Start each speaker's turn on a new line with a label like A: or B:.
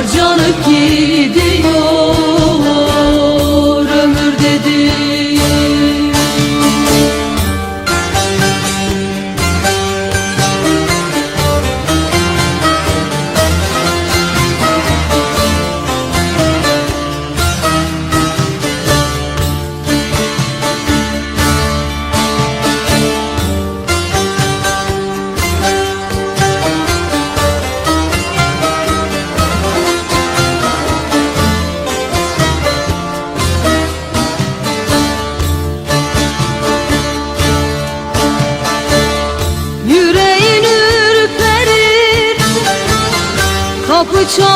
A: Harcanıp gidiyor Çal